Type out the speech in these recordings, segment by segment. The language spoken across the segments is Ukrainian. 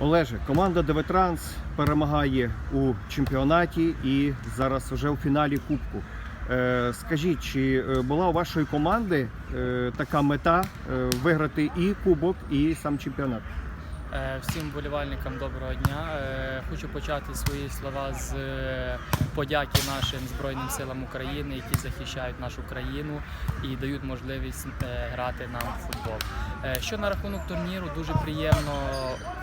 Олеже, команда ДВ-Транс перемагає у чемпіонаті і зараз вже у фіналі Кубку. Е, Скажіть, чи е, була у вашої команди е, така мета виграти і кубок, і сам чемпіонат? Е, Всім вболівальникам доброго дня. Е, Хочу почати свої слова з е, подяки нашим Збройним силам України, які захищають нашу країну і дають можливість грати нам в футбол. Що на рахунок турніру, дуже приємно,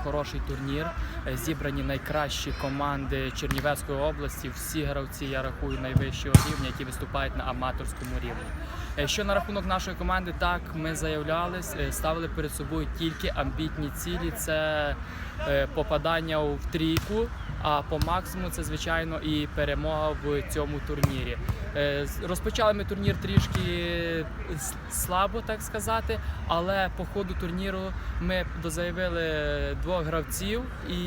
хороший турнір. Зібрані найкращі команди Чернівецької області. Всі гравці, я рахую, найвищого рівня, які виступають на аматорському рівні. Що на рахунок нашої команди, так ми заявлялись, ставили перед собою тільки амбітні цілі. Це е, попадання в трійку. А по максимуму це звичайно і перемога в цьому турнірі. Е, Розпочали ми турнір трішки слабо, так сказати, але по ходу турніру ми дозаявили двох гравців і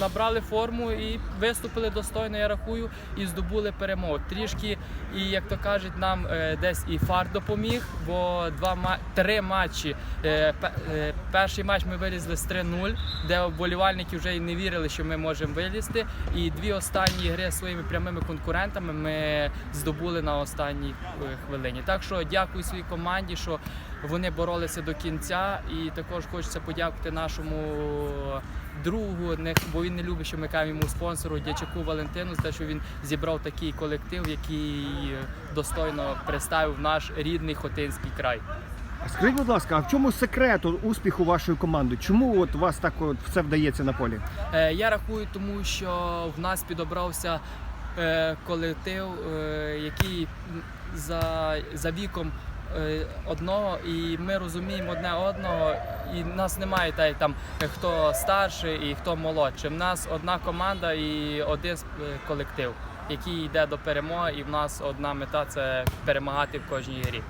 набрали форму і виступили достойно, я рахую, і здобули перемогу. Трішки, і як то кажуть, нам е, десь і фарт допоміг, бо два три матчі. Е, пе- е, Перший матч ми вилізли з 3-0, де вболівальники вже не вірили, що ми можемо вилізти. І дві останні гри своїми прямими конкурентами ми здобули на останній е, хвилині. Так що дякую своїй команді, що вони боролися до кінця. І також хочеться подякувати нашому другу, бо він не любить, що ми кажемо йому спонсору Дячаку Валентину, за те, що він зібрав такий колектив, який достойно представив наш рідний Хотинський край. Скажіть, будь ласка, а в чому секрет успіху вашої команди? Чому от вас так от все вдається на полі? Е, Я рахую, тому що в нас підобрався е, колектив, е, який за, за віком е, одного, і ми розуміємо одне одного, і в нас немає як там е, хто старший і хто молодший. В нас одна команда і один е, колектив, який йде до перемоги, і в нас одна мета це перемагати в кожній грі.